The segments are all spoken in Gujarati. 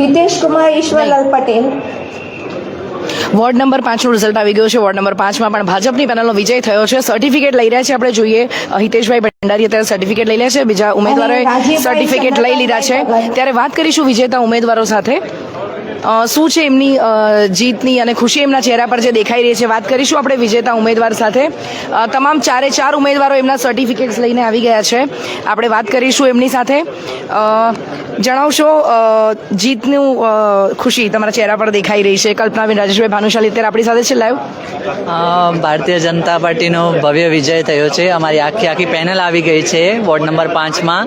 હિતેશ કુમાર ઈશ્વરલાલ પટેલ. વોર્ડ નંબર પાંચનું રિઝલ્ટ આવી ગયું છે. વોર્ડ નંબર પાંચમાં પણ ભાજપની પેનલનો વિજય થયો છે. સર્ટિફિકેટ લઈ રહ્યા છે આપણે જોઈએ. હિતેશભાઈ ભંડારી અત્યારે સર્ટિફિકેટ લઈ રહ્યા છે. બીજા ઉમેદવારોએ સર્ટિફિકેટ લઈ લીધા છે. ત્યારે વાત કરીશું વિજેતા ઉમેદવારો સાથે. શું છે એમની જીતની અને ખુશી એમના ચહેરા પર જે દેખાઈ રહી છે? વાત કરીશું આપણે વિજેતા ઉમેદવાર સાથે. તમામ ચારે ચાર ઉમેદવારો એમના સર્ટિફિકેટ્સ લઈને આવી ગયા છે. આપણે વાત કરીશું એમની સાથે. જણાવશો જીતનું ખુશી તમારા ચહેરા પર દેખાઈ રહી છે. કલ્પનાબેન રાજેશભાઈ ભાનુશાલી અત્યારે આપણી સાથે છે લાઈવ ભારતીય જનતા પાર્ટીનો ભવ્ય વિજય થયો છે. અમારી આખી આખી પેનલ આવી ગઈ છે, વોર્ડ નંબર પાંચમાં.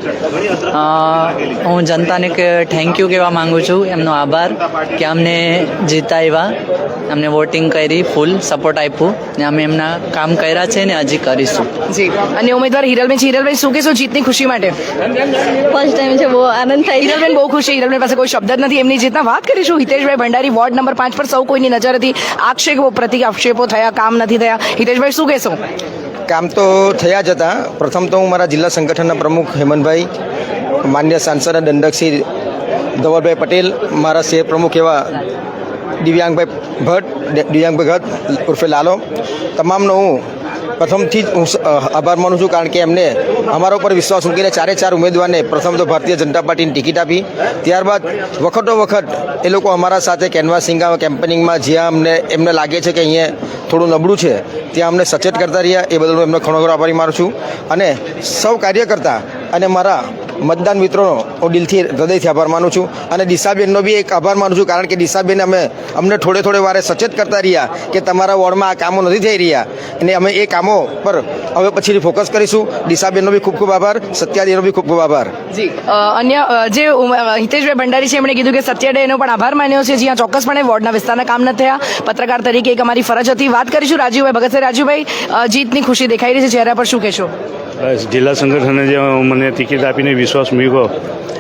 હું જનતાને થેન્ક યુ કહેવા માંગુ છું. એમનો આભાર. કે અમને જીતાવ્યા અમને વોટિંગ કરી ફૂલ સપોર્ટ આપ્યું. ને અમે એમના કામ કર્યા છે ને હજી કરીશું. જી. અને ઉમેદવાર હિરલબેન છે. હિરલબેન શું કહેશો? જીતની ખુશી માટે? ફર્સ્ટ ટાઈમ છે બહુ આનંદ થાય. હિરલબેન બહુ ખુશ છે. હિરલબેન પાસે કોઈ શબ્દ જ નથી. એમની જીતના વાત કરીશું. હિતેશભાઈ ભંડારી વોર્ડ નંબર પાંચ પર સૌ કોઈની નજર હતી. આક્ષેપો પ્રતિ આક્ષેપો થયા કામ નથી થયા. હિતેશભાઈ શું કહેશો? કામ તો થયા જ હતા. પ્રથમ તો હું મારા જિલ્લા સંગઠનના પ્રમુખ હેમંતભાઈ માન્ય સાંસદ અને દંડકશ્રી ધવલભાઈ પટેલ, મારા શહેર પ્રમુખ એવા દિવ્યાંગભાઈ ભટ્ટ દિવ્યાંગભાઈ ભટ્ટ, ઉર્ફે લાલો. તમામનો હું પ્રથમથી જ હું આભાર માનું છું, કારણ કે એમને અમારા ઉપર વિશ્વાસ મૂકીને ચારે ચાર ઉમેદવારને પ્રથમ તો ભારતીય જનતા પાર્ટીની ટિકિટ આપી. ત્યારબાદ વખતો વખત એ લોકો અમારા સાથે કેનવાસિંગા કેમ્પેનિંગમાં જ્યાં અમને એમને લાગે છે કે અહીંયા થોડું નબળું છે, ત્યાં અમને સચેત કરતા રહ્યા. એ બદલ હું એમનો ઘણો આભારી માનું છું. અને સૌ કાર્યકર્તા અને મારા મતદાન મિત્રોનો હું દિલથી હૃદયથી આભાર માનું છું. અને દિશાબેનનો બી એક આભાર માનું છું, કારણ કે દિશાબેન અમે અમને થોડે થોડે વારે સચેત કરતા રહ્યા કે તમારા વોર્ડમાં આ કામો નથી થઈ રહ્યા. અને અમે એ કામો પર હવે પછીથી ફોકસ કરીશું. દિશાબેનનો બી ખૂબ ખૂબ આભાર. સત્યાદીનો બી ખૂબ ખૂબ આભાર. જી અન્ય જે હિતેશભાઈ ભંડારી છે એમણે કીધું કે સત્યાડે એનો પણ આભાર માન્યો છે. જ્યાં ચોક્કસપણે વોર્ડના વિસ્તારના કામ ન થયા. પત્રકાર તરીકે એક અમારી ફરજ હતી. વાત કરીશું રાજુભાઈ ભગત રાજીવભાઈ રાજુભાઈ જીતની ખુશી દેખાઈ રહી છે. ચહેરા પર શું કહેશો? બસ જિલ્લા સંગઠને જે મને ટિકિટ આપીને વિશ્વાસ મૂક્યો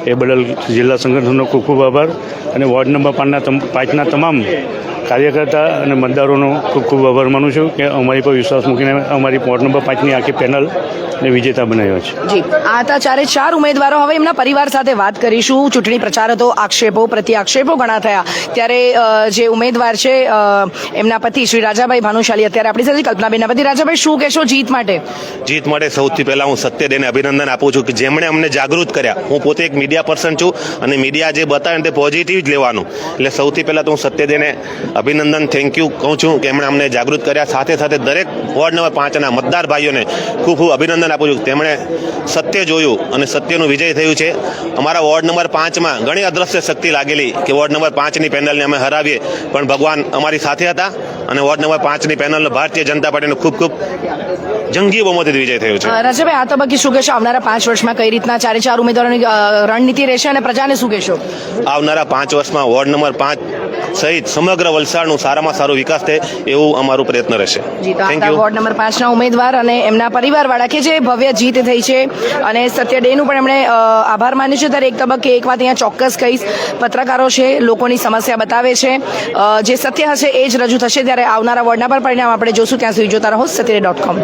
એ બદલ જિલ્લા સંગઠનનો ખૂબ ખૂબ આભાર. અને વોર્ડ નંબર પાંચના તમ- પાંચના તમામ કાર્યકર્તા અને મતદારોનો ખૂબ ખૂબ આભાર માનું છું કે અમારી પર વિશ્વાસ મૂકીને અમારી વોર્ડ નંબર પાંચની આખી પેનલ ને વિજેતા બનાવ્યો છે. જી. આ હતા ચારે ચાર ઉમેદવારો. હવે એમના પરિવાર સાથે વાત કરીશું. ચૂંટણી પ્રચાર હતો આક્ષેપો પ્રતિ આક્ષેપો ઘણા થયા. ત્યારે જે ઉમેદવાર છે એમના પતિ શ્રી રાજાભાઈ ભાનુશાલી અત્યારે આપણી સાથે કલ્પનાબેનના પતિ. રાજાભાઈ શું કહેશો જીત માટે? જીત માટે સૌથી પહેલા હું સત્યદેને અભિનંદન આપું છું કે જેમણે અમને જાગૃત કર્યા. હું પોતે એક મીડિયા પર્સન છું અને મીડિયા જે બતાવે તે પોઝિટિવ જ લેવાનું. એટલે સૌથી પહેલા તો હું સત્યદેને અભિનંદન થેન્ક યુ કહું છું કે એમણે અમને જાગૃત કર્યા. સાથે સાથે દરેક વોર્ડ નંબર પાંચના મતદાર ભાઈઓને ખૂબ ખૂબ અભિનંદન આપું છું. તેમણે સત્ય જોયું અને સત્યનું વિજય થયું છે. અમારા વોર્ડ નંબર પાંચમાં ઘણી અદ્રશ્ય શક્તિ લાગેલી કે વોર્ડ નંબર પાંચની પેનલને અમે હરાવીએ પણ ભગવાન અમારી સાથે હતા અને વોર્ડ નંબર પાંચની પેનલ ભારતીય જનતા પાર્ટીનો ખૂબ ખૂબ જંગી બહુમતીથી વિજય થયો છે. રાજાભાઈ આ તબક્કે શું કહેશો? આવનારા પાંચ વર્ષમાં કઈ રીતના ચારે ચાર ઉમેદવારોની રણનીતિ રહેશે અને પ્રજાને શું કહેશો? આવનારા પાંચ વર્ષમાં વોર્ડ નંબર પાંચ સહિત સમગ્ર વલસાડનું સારામાં સારો વિકાસ થાય એવું અમારો પ્રયત્ન રહેશે. થેન્ક યુ વોર્ડ નંબર પાંચના ઉમેદવાર અને એમના પરિવારવાળા કે જે ભવ્ય જીત થઈ છે અને સત્ય ડેનું પણ એમણે આભાર માન્યો છે. ત્યારે એક તબક્કે એક વાત અહીંયા ચોક્કસ કહીશ. પત્રકારો છે લોકોની સમસ્યા બતાવે છે. જે સત્ય હશે એ જ રજૂ થશે ત્યારે આવનારા વોર્ડના પર પરિણામ આપણે જોશું. ત્યાં સુધી જોતા રહો સત્ય ડોટ કોમ.